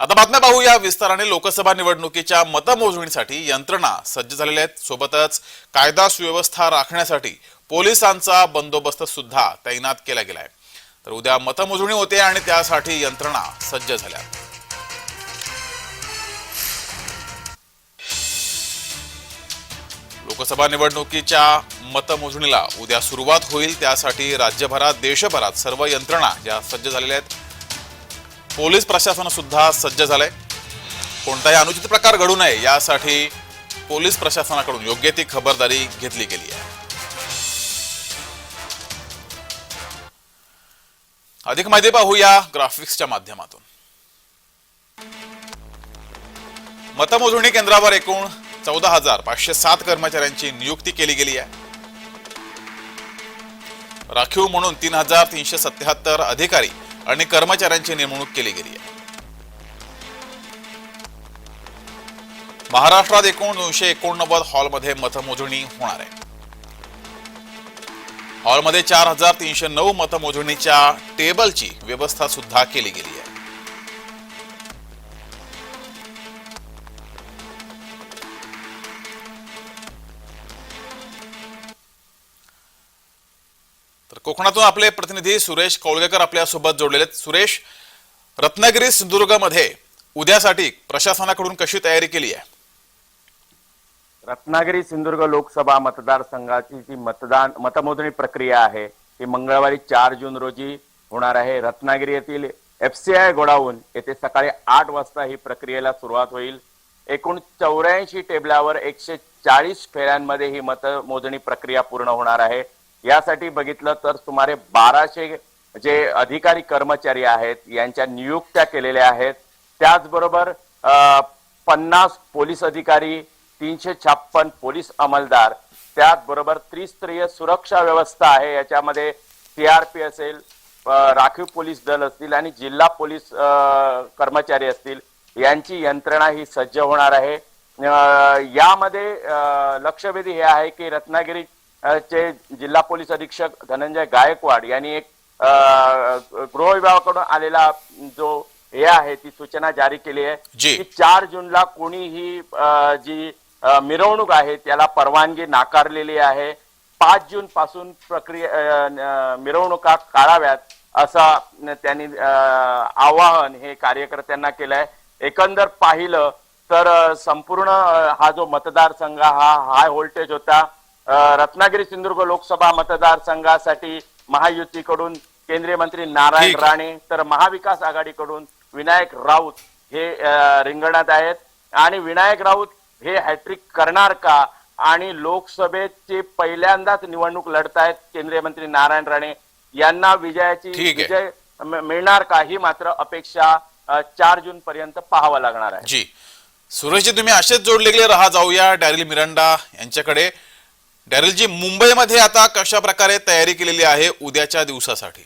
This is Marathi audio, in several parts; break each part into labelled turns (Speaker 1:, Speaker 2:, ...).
Speaker 1: आता बातम्या पाहूया. विस्ताराने लोकसभा निवडणुकीच्या मतमोजणीसाठी यंत्रणा सज्ज झालेल्या आहेत. सोबतच कायदा सुव्यवस्था राखण्यासाठी पोलिसांचा बंदोबस्त सुद्धा तैनात केला गेलाय. तर उद्या मतमोजणी होते आणि त्यासाठी यंत्रणा सज्ज झाल्या. लोकसभा निवडणुकीच्या मतमोजणीला उद्या सुरुवात होईल. त्यासाठी राज्यभरात देशभरात सर्व यंत्रणा ज्या सज्ज झालेल्या आहेत. पोलीस प्रशासन सुद्धा सज्ज झालंय. कोणताही अनुचित प्रकार घडू नये यासाठी पोलीस प्रशासनाकडून योग्य ती खबरदारी घेतली गेली आहे. अधिक माहिती पाहूया ग्राफिक्सच्या माध्यमातून. मतमोजणी केंद्रावर एकूण चौदा हजार पाचशे सात कर्मचाऱ्यांची नियुक्ती केली गेली आहे. राखीव म्हणून तीन हजार तीनशे सत्याहत्तर अधिकारी आणि कर्मचाऱ्यांची नेमणूक केली गेली आहे. महाराष्ट्रात एकूण दोनशे एकोणनव्वद हॉलमध्ये मतमोजणी होणार आहे. हॉलमध्ये चार हजार तीनशे नऊ मतमोजणीच्या टेबलची व्यवस्था सुद्धा केली गेली कोकणातून आपले प्रतिनिधी सुरेश कौळगेकर आपल्यासोबत जोडलेले आहेत. सुरेश रत्नागिरी सिंधुदुर्गमध्ये उद्यासाठी प्रशासनाकडून कशी तयारी केली आहे?
Speaker 2: रत्नागिरी सिंधुदुर्ग लोकसभा मतदारसंघाची जी मतदान मतमोजणी प्रक्रिया आहे ती मंगळवारी चार जून रोजी होणार आहे. रत्नागिरी येथील एफ सी आय गोडाऊन येथे सकाळी आठ वाजता ही प्रक्रियेला सुरुवात होईल. एकूण चौऱ्याऐंशी टेबलावर एकशे चाळीस फेऱ्यांमध्ये ही मतमोजणी प्रक्रिया पूर्ण होणार आहे. यासाठी बघितलं तर सुमारे बाराशे जे अधिकारी कर्मचारी आहेत यांच्या नियुक्त्या केलेल्या आहेत. त्याचबरोबर पन्नास पोलीस अधिकारी तीनशे छप्पन पोलीस अंमलदार त्याचबरोबर त्रिस्तरीय सुरक्षा व्यवस्था आहे. याच्यामध्ये सीआरपी असेल राखीव पोलीस दल असतील आणि जिल्हा पोलीस कर्मचारी असतील यांची यंत्रणा ही सज्ज होणार आहे. यामध्ये लक्षवेधी हे आहे की रत्नागिरी चे जिल्हा पोलीस अधीक्षक धनंजय गायकवाड यांनी एक गृह विभागाकडून आलेला जो हे आहे ती सूचना जारी केली आहे. की चार जूनला कोणीही जी मिरवणूक आहे त्याला परवानगी नाकारलेली आहे. पाच जून पासून प्रक्रिया मिरवणुका काढाव्यात असा त्यांनी आवाहन हे कार्यकर्त्यांना केलंय. एकंदर पाहिलं तर संपूर्ण हा जो मतदारसंघ हा हाय व्होल्टेज होता. रत्नागिरी सिंधुदुर्ग लोकसभा मतदारसंघासाठी महायुतीकडून केंद्रीय मंत्री नारायण. राणे तर महाविकास आघाडीकडून विनायक राऊत हे रिंगणात आहेत. आणि विनायक राऊत हे हॅट्रिक करणार का आणि लोकसभेची पहिल्यांदाच निवडणूक लढतायत केंद्रीय मंत्री नारायण राणे. यांना विजयाची. विजय मिळणार का? ही मात्र अपेक्षा चार जून पर्यंत पाहावं लागणार आहे.
Speaker 1: जी. सुरेशजी तुम्ही असेच जोडले गेले राहा जाऊया. डॅरिल मिरांडा यांच्याकडे. डॅरिलजी मुंबईमध्ये आता कशा प्रकारे तयारी केलेली आहे उद्याच्या दिवसासाठी?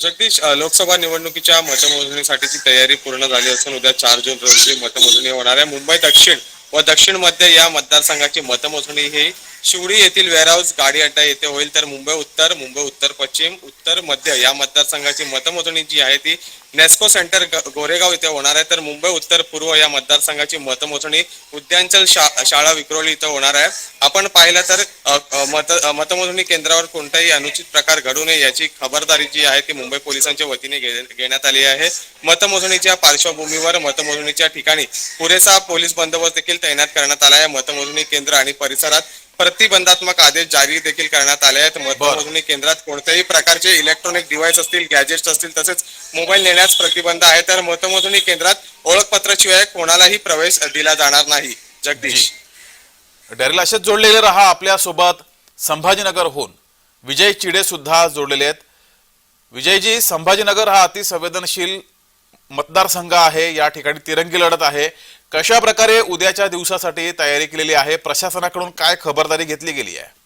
Speaker 3: जगदीश लोकसभा निवडणुकीच्या मतमोजणीसाठीची तयारी पूर्ण झाली असून उद्या चार जून रोजी मतमोजणी होणार आहे मुंबई दक्षिण व दक्षिण मध्य या मतदारसंघाची मतमोजणी ही शिवडी येथील वेअरहाऊस गाडी अड्डा येथे होईल. तर मुंबई उत्तर मुंबई उत्तर पश्चिम उत्तर मध्य या मतदारसंघाची मतमोजणी जी आहे ती नेस्को सेंटर गोरेगाव इथे होणार आहे. तर मुंबई उत्तर पूर्व या मतदारसंघाची मतमोजणी उद्यांचल शा- शाळा विक्रोली इथं होणार आहे. आपण पाहिलं तर मत मतमोजणी केंद्रावर कोणताही अनुचित प्रकार घडू नये याची खबरदारी जी आहे ती मुंबई पोलिसांच्या वतीने घेण्यात आली आहे. मतमोजणीच्या पार्श्वभूमीवर मतमोजणीच्या ठिकाणी पुरेसा पोलीस बंदोबस्त देखील तैनात करण्यात आला आहे. मतमोजणी केंद्र आणि परिसरात प्रतिबंधात्मक आदेश जारी देखील करण्यात आले आहेत. मतमोजणी केंद्रात कोणत्याही प्रकारचे इलेक्ट्रॉनिक डिव्हाइस असतील गॅजेट्स असतील तसेच मोबाईल करण्यास प्रतिबंध आहे तर मतमोजणी केंद्रात ओळखपत्राशिवाय कोणालाही प्रवेश दिला जाणार नाही. जगदीश.
Speaker 1: डॅरिल असेच जोडले आपल्यासोबत. संभाजीनगर संभाजीनगरहून विजय चिडे सुद्धा जोडलेले आहेत. विजयजी संभाजीनगर हा अतिसंवेदनशील मतदारसंघ आहे. या ठिकाणी तिरंगी लढत आहे. कशा प्रकारे उद्याच्या दिवसासाठी तयारी केलेली आहे? प्रशासनाकडून काय खबरदारी घेतली गेली आहे?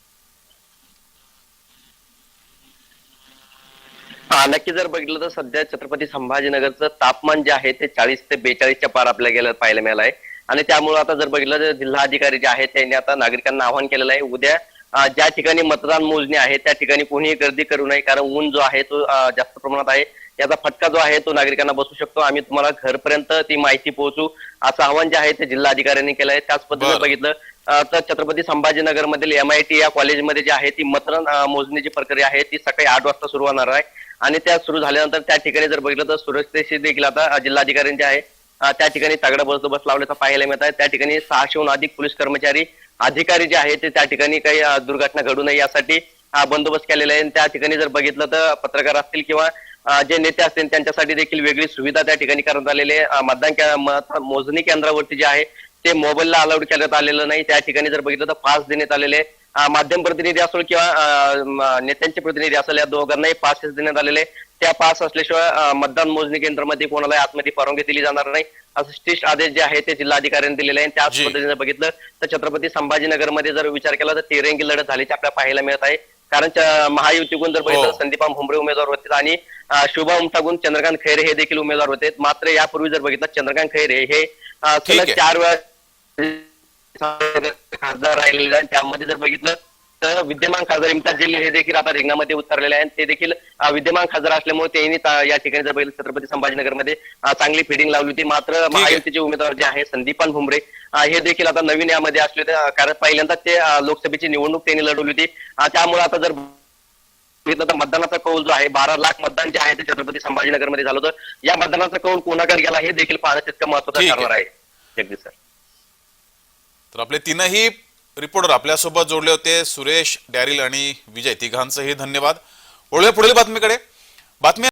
Speaker 4: हा नक्की जर बघितलं तर सध्या छत्रपती संभाजीनगरचं तापमान जे आहे ते चाळीस ते बेचाळीसच्या पार आपल्याला गेलं पाहायला मिळालं आहे आणि त्यामुळे आता जर बघितलं तर जिल्हाधिकारी जे आहेत त्यांनी आता नागरिकांना आवाहन केलेलं आहे उद्या ज्या ठिकाणी मतदान मोजणी आहे त्या ठिकाणी कोणीही गर्दी करू नये कारण ऊन जो आहे तो जास्त प्रमाणात आहे. याचा फटका जो आहे तो नागरिकांना बसू शकतो. आम्ही तुम्हाला घरपर्यंत ती माहिती पोहोचू असं आवाहन जे आहे ते जिल्हा अधिकाऱ्यांनी केलं आहे. त्याच पद्धतीने. बघितलं तर छत्रपती संभाजीनगर मधील एमआयटी या कॉलेजमध्ये जे आहे ती मतदान मोजणीची प्रक्रिया आहे ती सकाळी आठ वाजता सुरू होणार आहे. आणि त्या सुरू झाल्यानंतर त्या ठिकाणी जर बघितलं तर सुरक्षेशी देखील आता जिल्हाधिकाऱ्यांचे आहे. त्या ठिकाणी तगडा बंदोबस्त लावल्याचा पाहायला मिळत आहे. त्या ठिकाणी सहाशेहून अधिक पोलीस कर्मचारी अधिकारी जे आहेत ते त्या ठिकाणी काही दुर्घटना घडू नये यासाठी बंदोबस्त केलेला आहे. त्या ठिकाणी जर बघितलं तर पत्रकार असतील किंवा जे नेते असतील त्यांच्यासाठी देखील वेगळी सुविधा त्या ठिकाणी करण्यात आलेली आहे. मतदान मोजणी केंद्रावरती जे आहे ते मोबाईलला अलाउड करण्यात आलेलं नाही. त्या ठिकाणी जर बघितलं तर पास देण्यात आलेले आहे. माध्यम प्रतिनिधी असो किंवा नेत्यांचे प्रतिनिधी असेल या दोघांनाही पासेस देण्यात आलेले. त्या पास असल्याशिवाय मतदान मोजणी केंद्रामध्ये कोणालाही आतमध्ये परवानगी दिली जाणार नाही असं स्टिश आदेश जे आहे ते जिल्हाधिकाऱ्यांनी दिलेले आहे त्याच. पद्धतीने बघितलं तर छत्रपती संभाजीनगरमध्ये जर विचार केला तर तिरंगी लढत झाल्याची आपल्याला पाहायला मिळत आहे कारण महायुतीकडून जर बघितलं
Speaker 1: हो.
Speaker 4: संदीपा भुमरे उमेदवार होते आणि शुभा उमटागून चंद्रकांत खैरे हे देखील उमेदवार होते मात्र यापूर्वी जर बघितलं चंद्रकांत खैरे हे. चार वेळा खासदार राहिलेले आहेत. त्यामध्ये जर बघितलं तर विद्यमान खासदार इम्तियाज जलील हे देखील आता रिंगणामध्ये उतरलेले आहेत. ते देखील विद्यमान खासदार असल्यामुळे त्यांनी या ठिकाणी जर बघितलं छत्रपती संभाजीनगरमध्ये चांगली फिडिंग लावली होती. मात्र महायुतीचे उमेदवार जे आहे संदीपान भुमरे हे देखील आता नवीन यामध्ये असले होते. कारण पहिल्यांदा ते लोकसभेची निवडणूक त्यांनी लढवली होती. त्यामुळे आता जर बघितलं तर मतदानाचा कौल जो आहे बारा लाख मतदान जे आहे ते छत्रपती संभाजीनगरमध्ये झालं होतं. या मतदानाचा कौल कोणाकडे गेला हे देखील पाहणं तितकं महत्वाचं. ठरणार आहे. जगदीश सर.
Speaker 1: तर आपले तीनही रिपोर्टर आपल्यासोबत जोडले होते सुरेश डॅरिल आणि विजय. तिघांचंही धन्यवाद. वळूया पुढील बातमीकडे. बातमी